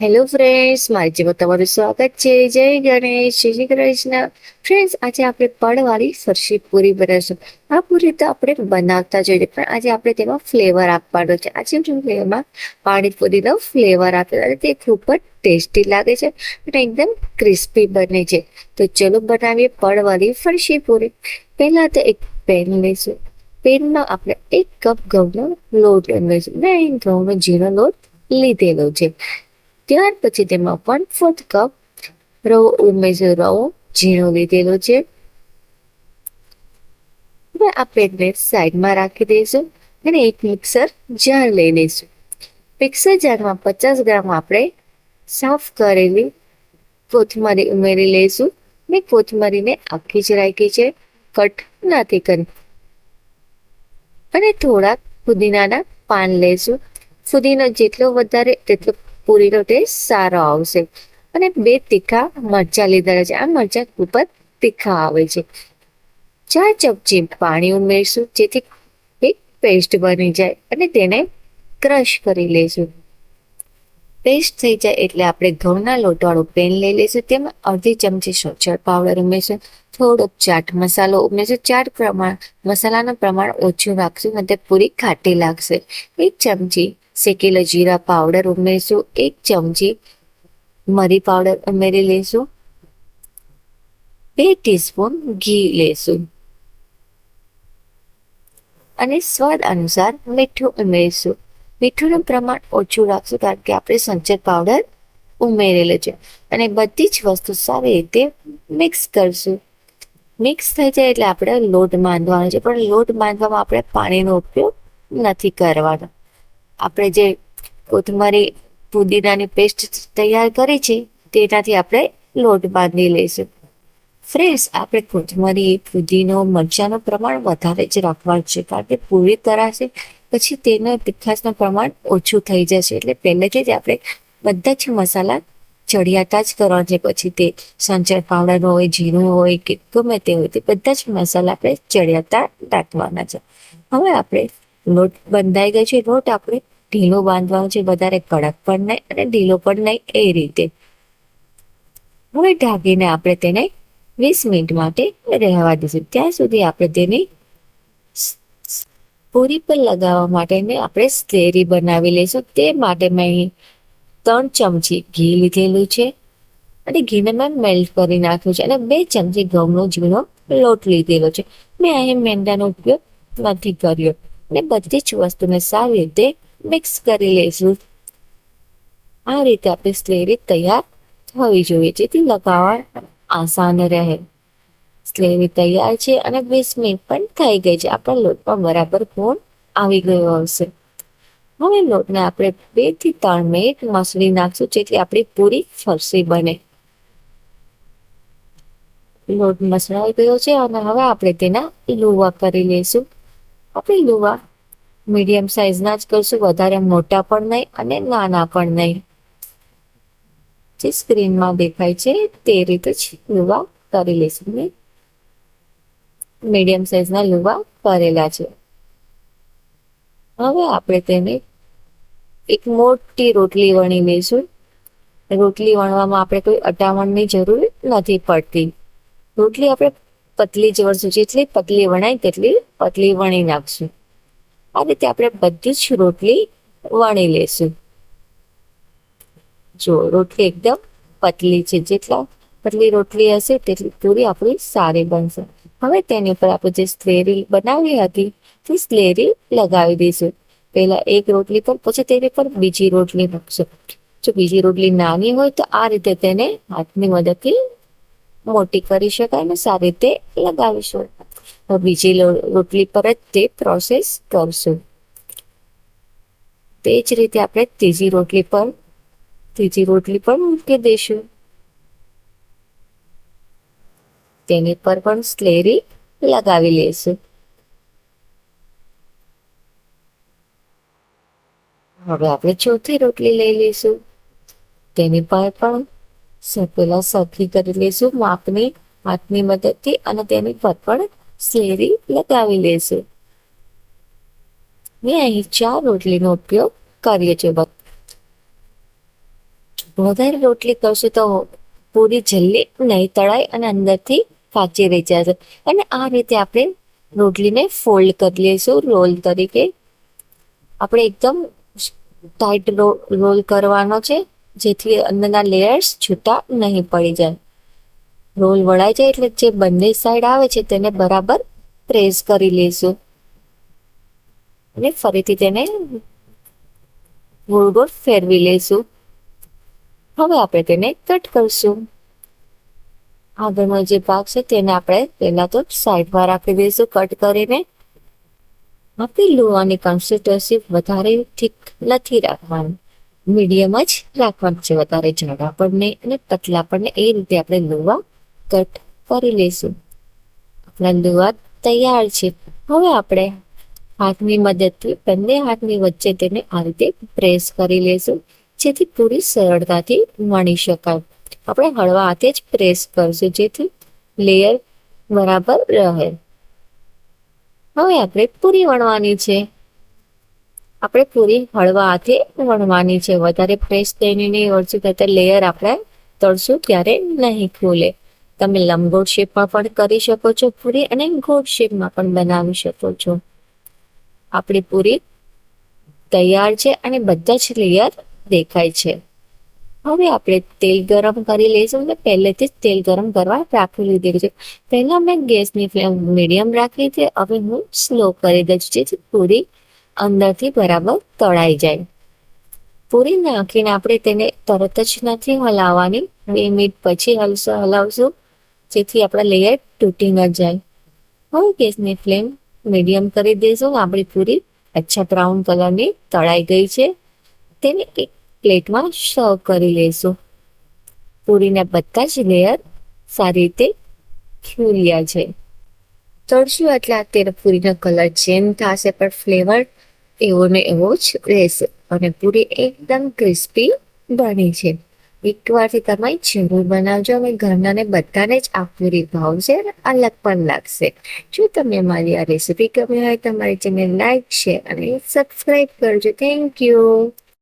Hello friends મારી જીવન તમારું સ્વાગત છે. જય ગણેશ શ્રી કૃષ્ણ. ફ્રેન્ડ્સ આજે આપણે પડવાળી ફરસી પૂરી બનાવીશું. આ પૂરી તો આપણે બનાવતા જોઈએ પણ આજે આપણે તેમાં ફ્લેવર આપવાનો છે. આજે હું ફ્લેવરમાં પાણીપુરીનો ફ્લેવર આપ્યો અને તે ખૂબ જ ટેસ્ટી લાગે છે અને એકદમ ક્રિસ્પી બને છે. તો ચલો બનાવીએ પડવાળી ફરસી પૂરી. પહેલા તો એક પેન લઈશું. પેનમાં આપણે એક કપ ઘઉંનો લોટ લઈશું. મેં ઘઉંનો ઝીણો લોટ લીધેલો છે. ત્યાર પછી તેમાં વન ફોર્થ કપ રવો ઉમેજો રવો ઝીણો લીધેલો છે. હવે આ પેનને સાઈડમાં રાખી દઈશું અને એક મિક્સર જાર લઈ લઈશું. મિક્સર જારમાં પચાસ ગ્રામ આપણે સાફ કરેલી કોથમરી ઉમેરી લઈશું. મેં કોથમરીને આખી જ રાખી છે, કટ નથી કરી. અને થોડાક પુદીનાના પાન લઈશું. ફુદીનો જેટલો વધારે, તેટલો પૂરીનો ટેસ્ટ સારો આવશે. અને બે તીખા મરચા લીધા છે. આ મરચા જ તીખા આવે છે. ચાર ચમચી પાણી ઉમેરશું, જેથી એક પેસ્ટ બની જાય અને તેને ક્રશ કરી લઈશું. પેસ્ટ થઈ જાય એટલે આપણે ઘઉંના લોટવાળું પેન લઈ લઈશું. તેમાં અડધી ચમચી સોચર પાવડર ઉમેરશું. થોડોક ચાટ મસાલો ઉમેરશું. ચાટ પ્રમાણ, મસાલાનું પ્રમાણ ઓછું રાખશું અને તે પૂરી ખાટી લાગશે. એક ચમચી શેકેલો જીરા પાવડર ઉમેરશું, એક ચમચી મરી પાવડર ઉમેરી લઈશું બે ટીસ્પૂન ઘી લેશું. અને સ્વાદ અનુસાર મીઠું ઉમેરીશું. મીઠુંનું પ્રમાણ ઓછું રાખશું કારણ કે આપણે સંચર પાવડર ઉમેરેલો છે. અને બધી જ વસ્તુ સારી રીતે મિક્સ કરશું. મિક્સ થઈ જાય એટલે આપણે લોટ બાંધવાનો છે, પણ લોટ બાંધવામાં આપણે પાણીનો ઉપયોગ નથી કરવાનો. આપણે જે કોથમરી, પુદીનાની પેસ્ટ તૈયાર કરી છે, તેનાથી આપણે લોટ બાંધી લઈશું. ફ્રેન્ડ્સ આપણે કોથમરી, પુદીનો, મરચાંનું પ્રમાણ વધારે જ રાખવાનું છે, કારણ કે પૂરી તરાશે, પછી તેનો તીખાશનું પ્રમાણ ઓછું થઈ જશે, એટલે પહેલેથી જ આપણે બધા જ મસાલા ચડિયાતા જ કરવાના છે, પછી તે સંચર પાવડર હોય, જીરું હોય, કે ગમે તે હોય, તે બધા જ મસાલા આપણે ચડિયાતા નાખવાના છે. હવે આપણે લોટ બંધાઈ ગયો છે, લોટ આપણે ઢીલો બાંધવાનો છે, વધારે કડક પણ નહીં અને ઢીલો પણ નહીં એ રીતે. હવે ઢાંકીને આપણે તેને વીસ મિનિટ માટે રહેવા દઈશું. ત્યાં સુધી આપણે તેની પૂરી પર લગાવવા માટે આપણે સ્લેરી બનાવી લઈશું. તે માટે મેં અહીં ત્રણ ચમચી ઘી લીધેલું છે અને ઘીને મેં મેલ્ટ કરી નાખ્યું છે અને બે ચમચી ઘઉંનો ઝીણો લોટ લીધેલો છે. મેં અહીં મેંદાનો ઉપયોગ નથી કર્યો અને બધી જ વસ્તુને સારી રીતે મિક્સ કરી લઈશું. આ રીતે આપણી સ્લેરી તૈયાર થવી જોઈએ, જેથી લગાવવા આસાન રહે. સ્લેરી તૈયાર છે અને વીસ મિનિટ પણ થઈ ગઈ છે. આપણા લોટમાં બરાબર કોણ આવી ગયો હશે. હવે લોટને આપણે બેથી ત્રણ મિનિટ મસળી નાખશું, જેથી આપણી પૂરી ફરસી બને. લોટ મસળાઈ ગયો છે અને હવે આપણે તેના લુવા કરી લઈશું. આપણે લુવા મીડિયમ સાઈઝના જ કરશું, વધારે મોટા પણ નહીં અને નાના પણ નહીં. જે સ્ક્રીનમાં દેખાય છે તે રીતે લુવા કરી લઈશું મેં મીડિયમ સાઈઝના લુવા કરેલા છે. હવે આપણે તેને એક મોટી રોટલી વણી લઈશું. રોટલી વણવામાં આપણે કોઈ અટામણની જરૂર નથી પડતી. રોટલી આપણે પતલી જ વણશું, જેટલી પતલી વણાય તેટલી પતલી વણી નાખશું. આ રીતે આપણે બધી જ રોટલી વણી લેશું જો રોટલી એકદમ પતલી છે, જેટલા પતલી રોટલી હશે તેટલી પૂરી આપણી સારી બનશે. હવે તેની ઉપર આપણે જે સ્લેરી બનાવી હતી, તે સ્લેરી લગાવી દઈશું. પહેલા એક રોટલી પર, પછી તેની પર બીજી રોટલી મૂકશું. જો બીજી રોટલી નાની હોય તો આ રીતે તેને હાથની મદદથી મોટી કરી શકાય અને સારી રીતે લગાવીશું. બીજી રોટલી પર જ તે પ્રોસેસ કરશું. તે જ રીતે આપણે ત્રીજી રોટલી પર, ત્રીજી રોટલી પણ મૂકી દઈશું. તેની પર પણ સ્લેરી લગાવી લેશું હવે આપણે ચોથી રોટલી લઈ લઈશું. તેની પર પણ પેલા સરખી કરી લઈશું, માપની હાથની મદદથી અને તેની પર પણ સ્લેરી લગાવી લેશું. મેં અહીં ચાર રોટલીનો ઉપયોગ કર્યો છે વધારે રોટલી કરશું તો પૂરી જલ્દી નહીં તળાય અને અંદરથી ફાચી રહી જશે. અને આ રીતે આપણે રોટલીને ફોલ્ડ કરી લઈશું, રોલ તરીકે. આપણે એકદમ ટાઈટ રોલ કરવાનો છે, જેથી અંદરના લેયર્સ છૂટા નહીં પડી જાય. રોલ વળાઈ જાય એટલે જે બંને સાઈડ આવે છે તેને બરાબર પ્રેસ કરી લઈશું અને ફરીથી તેને ગોળ ગોળ ફેરવી લઈશું હવે આપણે તેને કટ કરશું. આગળનો જે ભાગ છે તેને આપણે પહેલા તો સાઈડમાં રાખી દઈશું કટ કરીને. આપણે લોહાની કન્સિસ્ટન્સી વધારે ઠીક નથી રાખવાની. મીડિયમ જ રાખવાનું છે. વધારે જાડા પણ નહીં અને પતલા પણ એ રીતે આપણે લોહા કટ કરી લઈશું. આપણા લોહા તૈયાર છે. હવે આપણે હાથની મદદથી બંને હાથની વચ્ચે તેને આ રીતે પ્રેસ કરી લઈશું, જેથી પૂરી સરળતાથી વણી શકાય. આપણે હળવા હાથે જ પ્રેસ કરશું, જેથી લેયર બરાબર રહે. હવે આપણે પૂરી વણવાની છે. આપણે પૂરી હળવા હાથે વણવાની છે. વધારે પ્રેસ થઈને નહીં વળશું ત્યારે લેયર આપણે તળશું ત્યારે નહીં ખુલે. તમે લંબગોળ શેપમાં પણ કરી શકો છો, પૂરી અને ગોળ શેપમાં પણ બનાવી શકો છો. આપણી પૂરી તૈયાર છે અને બધા જ લેયર દેખાય છે. હવે આપણે તેલ ગરમ કરી લઈશું અને પહેલેથી જ તેલ ગરમ કરવા રાખી લીધેલું છે. પહેલા મેં ગેસની ફ્લેમ મીડિયમ રાખી હતી હવે હું સ્લો કરી દઉં છું જેથી પૂરી અંદરથી બરાબર તળાઈ જાય. પૂરી નાખીને આપણે તેને તરત જ નથી હલાવવાની. બે મિનિટ પછી હલશો હલાવશું જેથી આપણા લેયર તૂટી ન જાય. હવે ગેસની ફ્લેમ મીડિયમ કરી દઈશું આપણી પૂરી અચ્છા બ્રાઉન કલરની તળાઈ ગઈ છે. તેને એક પ્લેટમાં સર્વ કરી લઈશું પૂરીના બધા જ લેયર સારી રીતે ખીલ્યા છે તળશું એટલે અત્યારે પૂરીનો કલર ચેન્જ થશે, પણ ફ્લેવર એવો ને એવો જ રહેશે. અને પૂરી એકદમ ક્રિસ્પી બની છે. એકવારથી તમે જરૂર બનાવજો અને ઘરનાને બધાને જ આપવી ભાવશે અને અલગ પણ લાગશે. જો તમને મારી આ રેસીપી ગમી હોય તમારી મારી ચેનલ લાઈક શેર અને સબસ્ક્રાઈબ કરજો. Thank you